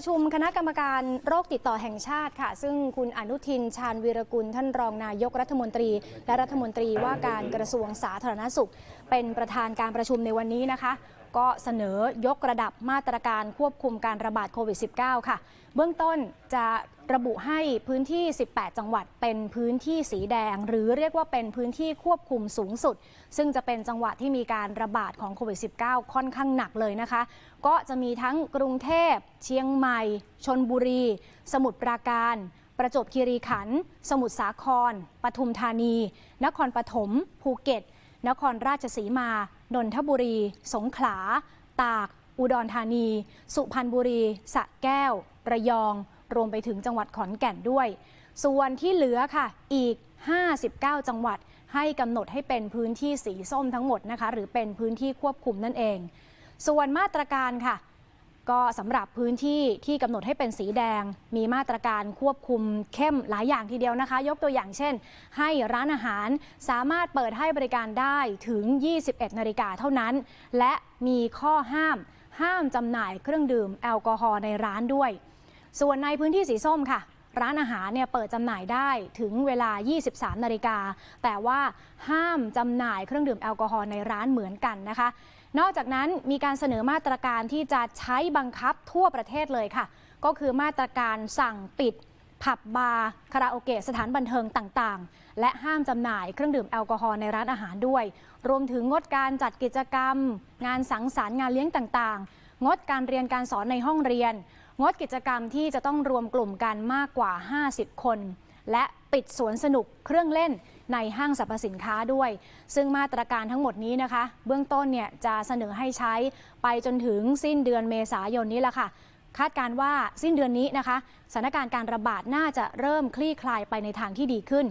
ประชุมคณะกรรมการโรคติดต่อแห่งชาติค่ะ ซึ่งคุณอนุทินชาญวีรกุล ท่านรองนายกรัฐมนตรี และรัฐมนตรีว่าการกระทรวงสาธารณสุข เป็นประธานการประชุมในวันนี้นะคะก็เสนอยกระดับมาตรการควบคุมการระบาดโควิด -19 ค่ะ เบื้องต้นจะระบุให้พื้นที่ 18 จังหวัดเป็นพื้นที่สีแดง หรือเรียกว่าเป็นพื้นที่ควบคุมสูงสุด ซึ่งจะเป็นจังหวัดที่มีการระบาดของโควิด -19 ค่อนข้างหนักเลยนะคะ ก็จะมีทั้งกรุงเทพ เชียงใหม่ ชนบุรี สมุทรปราการ ประจวบคีรีขันธ์ สมุทรสาคร ปทุมธานี นครปฐม ภูเก็ต นครราชสีมา นนทบุรี สงขลา ตาก อุดรธานี สุพรรณบุรีสระแก้ว ระยอง รวมไปถึงจังหวัดขอนแก่นด้วย ส่วนที่เหลือค่ะอีก 59 จังหวัดให้กำหนดให้เป็นพื้นที่สีส้มทั้งหมดนะคะ หรือเป็นพื้นที่ควบคุมนั่นเอง ส่วนมาตรการค่ะ ก็สำหรับพื้นที่ที่กำหนดให้เป็นสีแดง มีมาตรการควบคุมเข้มหลายอย่างทีเดียวนะคะ ยกตัวอย่างเช่น ให้ร้านอาหารสามารถเปิดให้บริการได้ถึง 21 นาฬิกาเท่านั้น และมีข้อห้าม ห้ามจำหน่ายเครื่องดื่มแอลกอฮอล์ในร้านด้วย ส่วนในพื้นที่สีส้มค่ะ ร้านอาหารเนี่ยเปิดจำหน่ายได้ถึงเวลา 23 นาฬิกา แต่ว่าห้ามจำหน่ายเครื่องดื่มแอลกอฮอล์ในร้านเหมือนกันนะคะ นอกจากนั้นมีการเสนอมาตรการที่จะใช้บังคับทั่วประเทศเลยค่ะ ก็คือมาตรการสั่งปิดผับบาร์คาราโอเกะสถานบันเทิงต่างๆ และห้ามจำหน่ายเครื่องดื่มแอลกอฮอล์ในร้านอาหารด้วย รวมถึงงดการจัดกิจกรรม งานสังสรรค์งานเลี้ยงต่างๆ งดการเรียนการสอนในห้องเรียน งดกิจกรรมที่จะต้องรวมกลุ่มกันมากกว่า 50 คน และปิดสวนสนุกเครื่องเล่นในห้างสรรพสินค้าด้วย ซึ่งมาตรการทั้งหมดนี้นะคะ เบื้องต้นเนี่ยจะเสนอให้ใช้ไปจนถึงสิ้นเดือนเมษายนนี้แหละค่ะ คาดการว่าสิ้นเดือนนี้นะคะสถานการณ์การระบาดน่าจะเริ่มคลี่คลายไปในทางที่ดีขึ้น